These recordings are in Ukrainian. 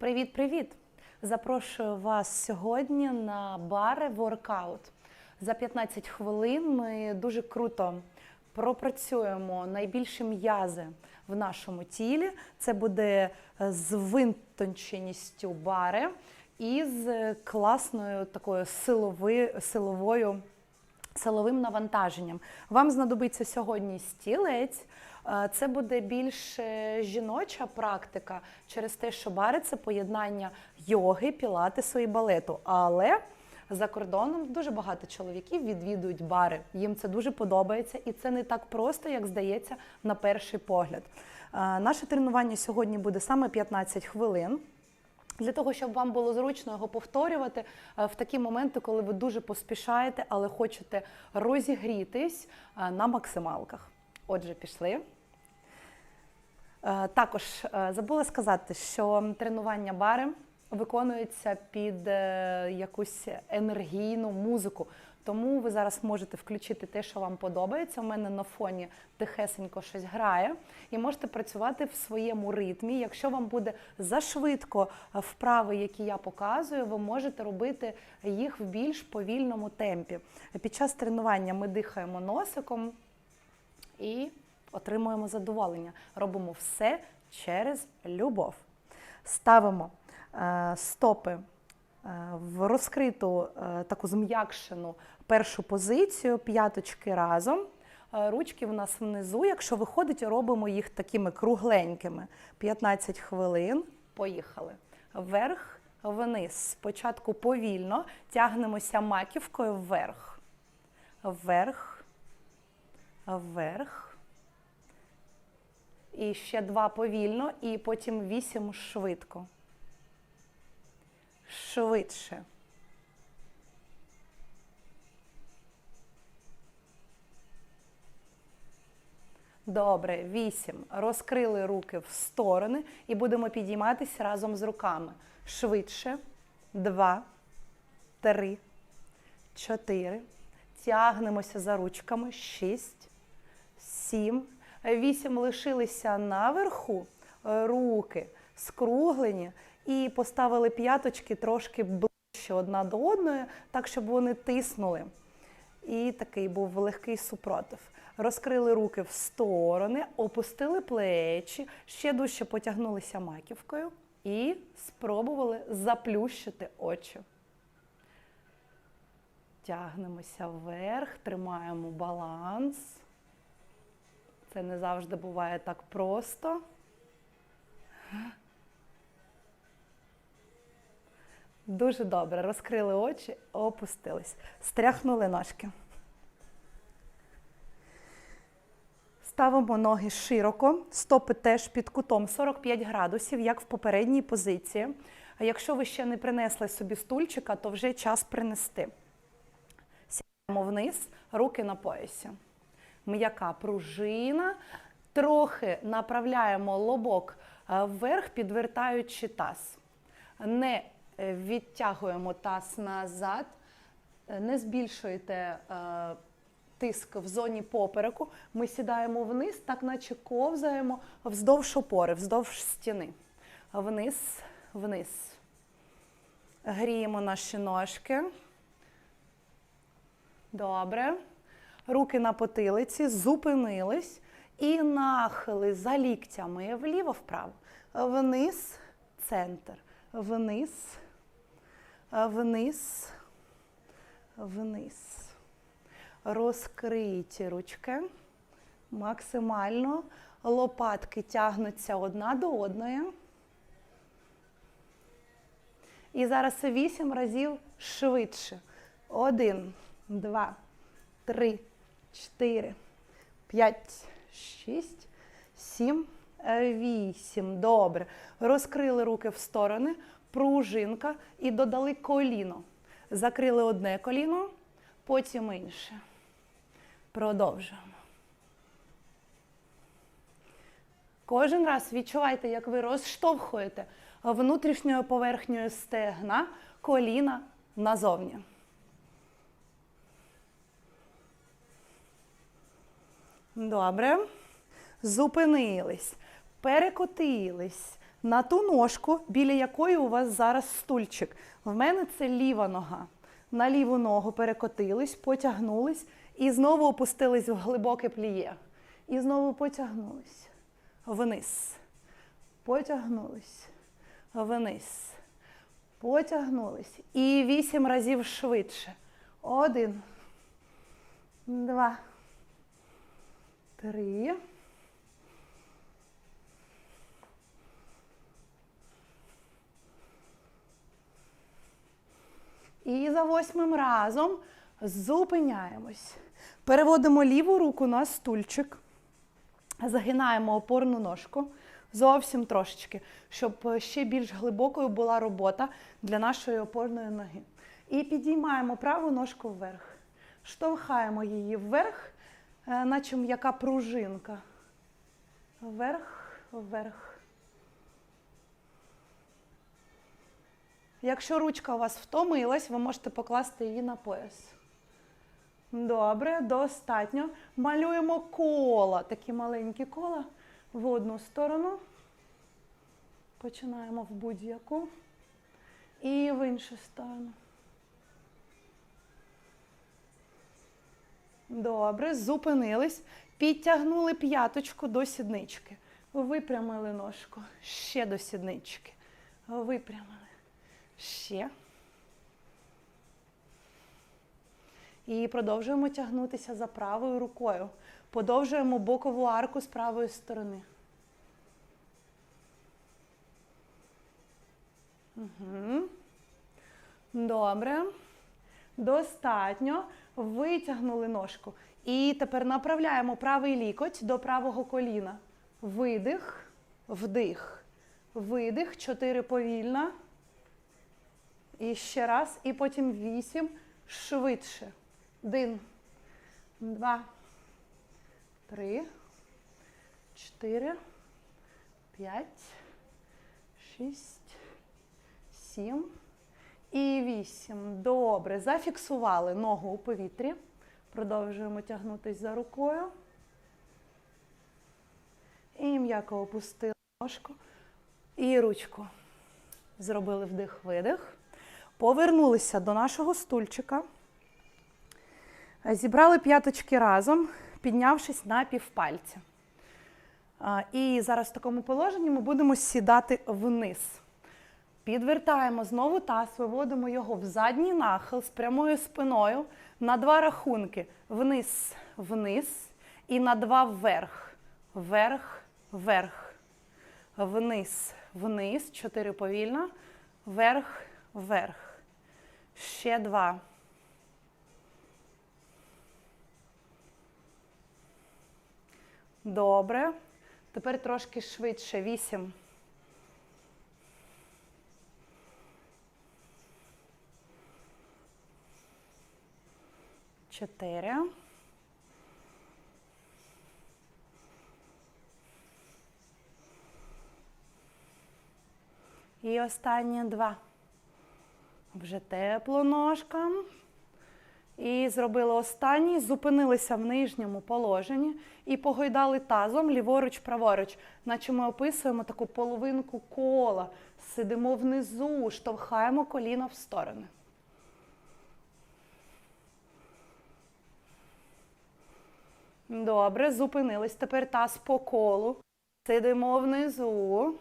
Привіт-привіт! Запрошую вас сьогодні на бари воркаут. За 15 хвилин ми дуже круто пропрацюємо найбільші м'язи в нашому тілі. Це буде з витонченістю бари і з класною такою силови, силовою силовим навантаженням. Вам знадобиться сьогодні стілець. Це буде більш е, жіноча практика через те, що бари це поєднання йоги, пілатесу і балету. Але за кордоном дуже багато чоловіків відвідують бари. Їм це дуже подобається, і це не так просто, як здається на перший погляд. Наше тренування сьогодні буде саме 15 хвилин. Для того, щоб вам було зручно його повторювати в такі моменти, коли ви дуже поспішаєте, але хочете розігрітись на максималках. Отже, пішли. Е, Також е, забула сказати, що тренування бари виконується під е, якусь енергійну музику. Тому ви зараз можете включити те, що вам подобається. У мене на фоні тихесенько щось грає, і можете працювати в своєму ритмі. Якщо вам буде зашвидко вправи, які я показую, ви можете робити їх в більш повільному темпі. Під час тренування ми дихаємо носиком і отримуємо задоволення. Робимо все через любов. Ставимо е, стопи е, в розкриту е, таку зм'якшену першу позицію, п'яточки разом. Ручки в нас внизу. Якщо виходить, робимо їх такими кругленькими. 15 хвилин. Поїхали. Вверх, вниз. Спочатку повільно тягнемося маківкою вверх. Вверх, вверх. І ще два повільно, і потім вісім швидко. Швидше. Добре, вісім. Розкрили руки в сторони і будемо підійматися разом з руками. Швидше. Два, три, чотири. Тягнемося за ручками. Шість, сім. Вісім лишилися наверху. Руки скруглені і поставили п'яточки трошки ближче одна до одної, так, щоб вони тиснули. І такий був легкий супротив. Розкрили руки в сторони, опустили плечі, ще дужче потягнулися маківкою і спробували заплющити очі. Тягнемося вверх, тримаємо баланс. Це не завжди буває так просто. Дуже добре. Розкрили очі, опустились. Стряхнули ножки. Ставимо ноги широко, стопи теж під кутом 45 градусів, як в попередній позиції. А якщо ви ще не принесли собі стульчика, то вже час принести. Сідаємо вниз, руки на поясі. М'яка пружина. Трохи направляємо лобок е, вверх, підвертаючи таз. Не е, відтягуємо таз назад, е, не збільшуйте тиск в зоні попереку. Ми сідаємо вниз, так наче ковзаємо вздовж опори, вздовж стіни. Вниз, вниз. Гріємо наші ножки. Добре. Руки на потилиці, зупинились і нахили за ліктями вліво-вправо. Вниз, центр. Вниз, вниз, вниз. Розкриті ручки. Максимально. Лопатки тягнуться одна до одної. І зараз вісім разів швидше. Один, два, три, чотири, п'ять, шість, сім, е, вісім. Добре. Розкрили руки в сторони, пружинка і додали коліно. Закрили одне коліно, потім інше. Продовжуємо. Кожен раз відчувайте, як ви розштовхуєте внутрішньою поверхнею стегна коліна назовні. Добре. Зупинились, перекотились, на ту ножку, біля якої у вас зараз стульчик. В мене це ліва нога. На ліву ногу перекотились, потягнулись і знову опустились в глибоке пліє. І знову потягнулись вниз. Потягнулись вниз. Потягнулись. І вісім разів швидше. Один. Два. Три. І за восьмим разом зупиняємось. Переводимо ліву руку на стульчик. Загинаємо опорну ножку зовсім трошечки, щоб ще більш глибокою була робота для нашої опорної ноги. І підіймаємо праву ножку вверх. Штовхаємо її вверх, наче м'яка пружинка. Вверх, вверх. Якщо ручка у вас втомилась, ви можете покласти її на пояс. Добре, достатньо. Малюємо кола, такі маленькі кола в одну сторону. Починаємо в будь-яку. І в іншу сторону. Добре, зупинились. Підтягнули п'яточку до сіднички. Випрямили ножку. Ще до сіднички. Випрямили. Ще. І продовжуємо тягнутися за правою рукою. Подовжуємо бокову арку з правої сторони. Угу. Добре. Достатньо. Витягнули ножку. І тепер направляємо правий лікоть до правого коліна. Видих, вдих. Видих. Чотири повільно. І ще раз. І потім вісім. Швидше. Один, два, три, чотири, п'ять, шість, сім і вісім. Добре. Зафіксували ногу у повітрі. Продовжуємо тягнутися за рукою. І м'яко опустили ножку. І ручку. Зробили вдих-видих. Повернулися до нашого стульчика. Зібрали п'яточки разом, піднявшись на півпальця. І зараз в такому положенні ми будемо сідати вниз. Підвертаємо знову таз, виводимо його в задній нахил з прямою спиною на два рахунки. Вниз, вниз і на два вверх. Вверх, вверх. Вниз, вниз. Чотири повільно. Вверх, вверх. Ще два. Добре. Тепер трошки швидше. Вісім. Чотири. І останні два. Вже тепло ножкам. І зробили останній, зупинилися в нижньому положенні і погойдали тазом ліворуч-праворуч, наче ми описуємо таку половинку кола. Сидимо внизу, штовхаємо коліно в сторони. Добре, зупинились. Тепер таз по колу. Сидимо внизу.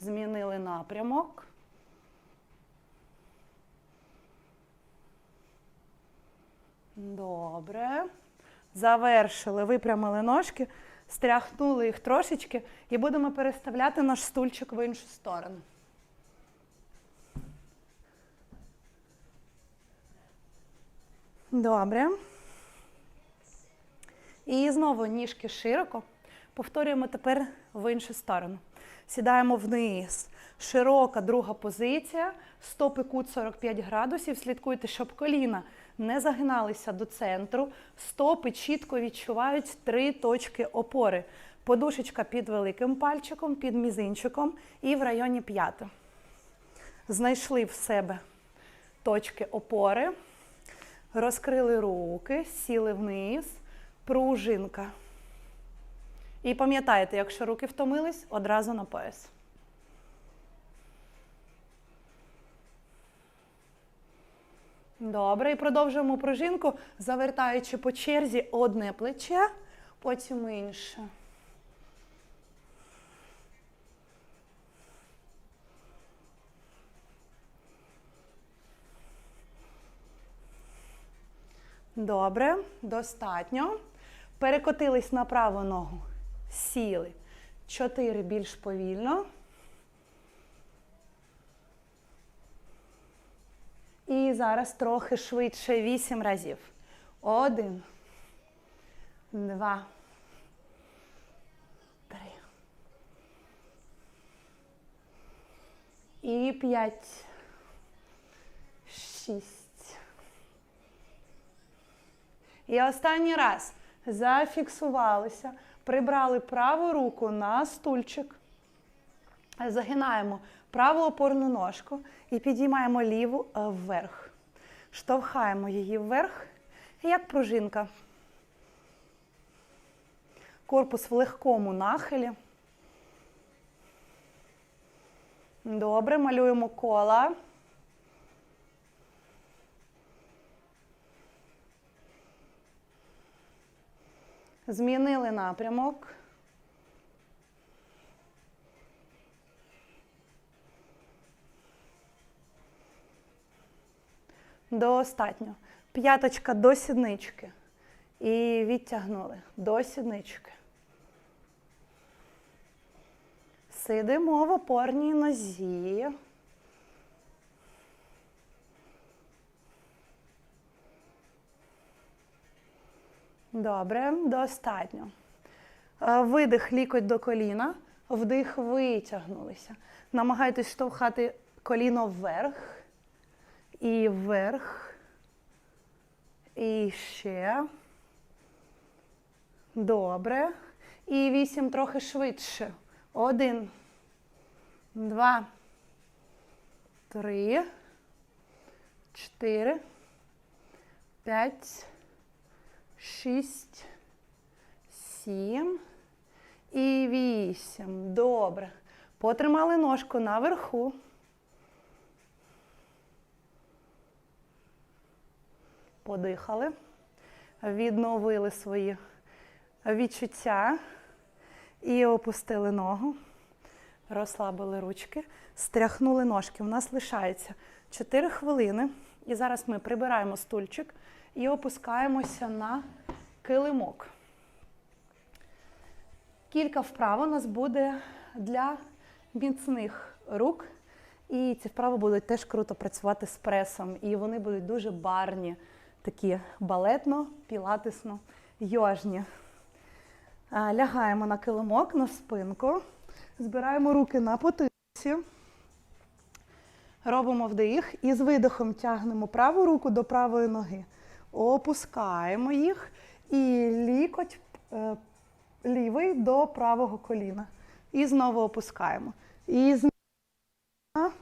Змінили напрямок. Добре. Завершили, випрямили ножки, стряхнули їх трошечки і будемо переставляти наш стульчик в іншу сторону. Добре. І знову ніжки широко. Повторюємо тепер в іншу сторону. Сідаємо вниз. Широка друга позиція. Стопи кут 45 градусів. Слідкуйте, щоб коліна не загиналися до центру. Стопи чітко відчувають три точки опори. Подушечка під великим пальчиком, під мізинчиком і в районі п'яти. Знайшли в себе точки опори. Розкрили руки, сіли вниз, пружинка. І пам'ятайте, якщо руки втомились, одразу на пояс. Добре, і продовжуємо пружинку, завертаючи по черзі одне плече, потім інше. Добре, достатньо. Перекотились на праву ногу. Сіли. Чотири більш повільно. І зараз трохи швидше. Вісім разів. Один. Два. Три. І п'ять. Шість. І останній раз зафіксувалися, прибрали праву руку на стульчик, загинаємо праву опорну ножку і підіймаємо ліву е, вверх. Штовхаємо її вверх, як пружинка. Корпус в легкому нахилі. Добре, малюємо кола. Змінили напрямок. Достатньо. П'яточка до сіднички. І відтягнули до сіднички. Сидимо в опорній нозі. Добре, достатньо. Е, Видих лікоть до коліна, вдих витягнулися. Намагайтесь штовхати коліно вверх. І вверх. І ще. Добре. І вісім трохи швидше. Один. Два. Три. Чотири. П'ять. Шість. Сім. І вісім. Добре. Потримали ножку наверху. Подихали, відновили свої відчуття і опустили ногу, розслабили ручки, стряхнули ножки. У нас лишається 4 хвилини. І зараз ми прибираємо стульчик і опускаємося на килимок. Кілька вправ у нас буде для міцних рук. І ці вправи будуть теж круто працювати з пресом. І вони будуть дуже барні, такі балетно, пілатисно, йожні. Лягаємо на килимок, на спинку, збираємо руки на потилиці, робимо вдих і з видихом тягнемо праву руку до правої ноги. Опускаємо їх і лікоть е, лівий до правого коліна. І знову опускаємо. І знову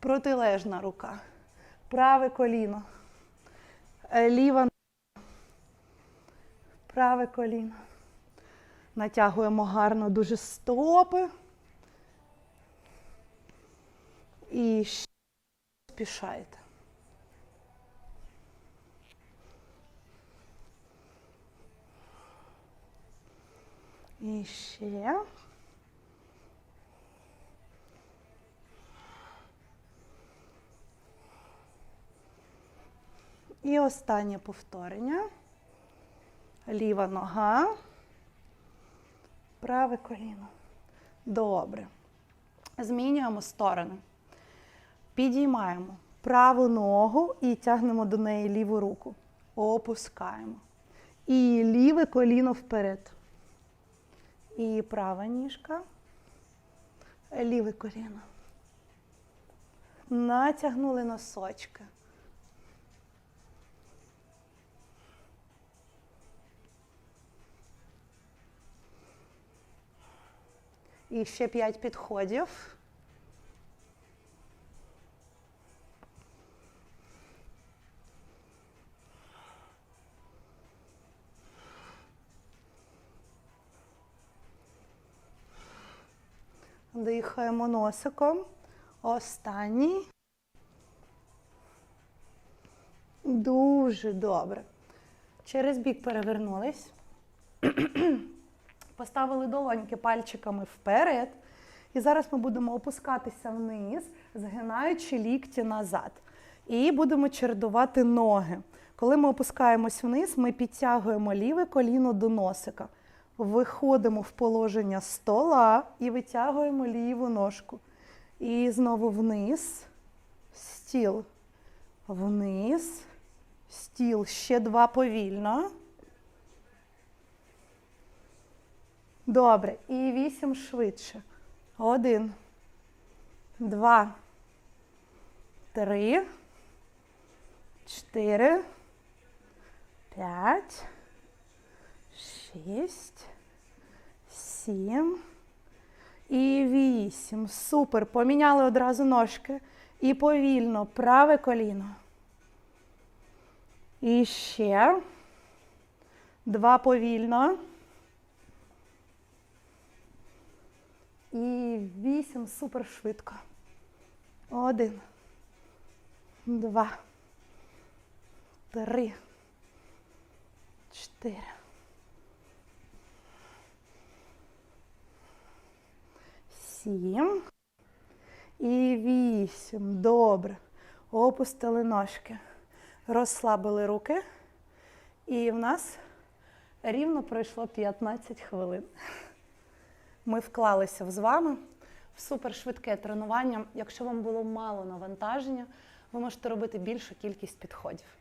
протилежна рука. Праве коліно. Е, Ліва. Праве коліно. Натягуємо гарно дуже стопи. І ще спішайте. І ще. І останнє повторення. Ліва нога, праве коліно. Добре. Змінюємо сторони. Підіймаємо праву ногу і тягнемо до неї ліву руку. Опускаємо. І ліве коліно вперед. І права ніжка. Ліве коліно. Натягнули носочки. І ще п'ять підходів. Дихаємо носиком. Останній. Дуже добре. Через бік перевернулись. Поставили долоньки пальчиками вперед. І зараз ми будемо опускатися вниз, згинаючи лікті назад. І будемо чередувати ноги. Коли ми опускаємось вниз, ми підтягуємо ліве коліно до носика. Виходимо в положення стола і витягуємо ліву ножку. І знову вниз, стіл. Вниз, стіл. Ще два повільно. Добре. І вісім швидше. Один, два, три, чотири, п'ять, шість, сім і вісім. Супер. Поміняли одразу ножки. І повільно праве коліно. І ще. Два повільно. І вісім супер швидко. Один. Два. Три. Чотири. Сім. І вісім. Добре. Опустили ножки. Розслабили руки. І в нас рівно пройшло 15 хвилин. Ми вклалися з вами в супершвидке тренування. Якщо вам було мало навантаження, ви можете робити більшу кількість підходів.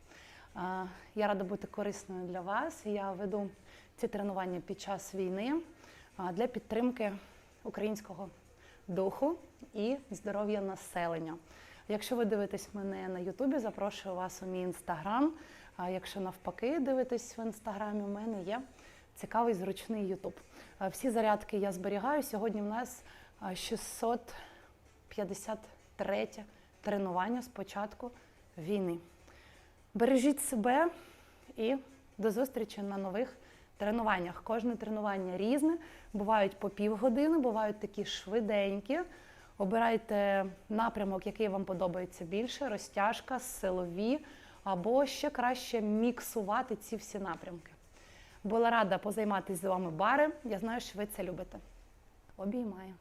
Я рада бути корисною для вас. Я веду ці тренування під час війни для підтримки українського духу і здоров'я населення. Якщо ви дивитесь мене на Ютубі, запрошую вас у мій інстаграм. А якщо навпаки дивитесь в інстаграмі, у мене є цікавий зручний Ютуб. Всі зарядки я зберігаю. Сьогодні в нас е, 653 тренування з початку війни. Бережіть себе і до зустрічі на нових тренуваннях. Кожне тренування різне. Бувають по півгодини, бувають такі швиденькі. Обирайте напрямок, який вам подобається більше, розтяжка, силові, або ще краще міксувати ці всі напрямки. Була рада позайматися з вами бари. Я знаю, що ви це любите. Обіймаю.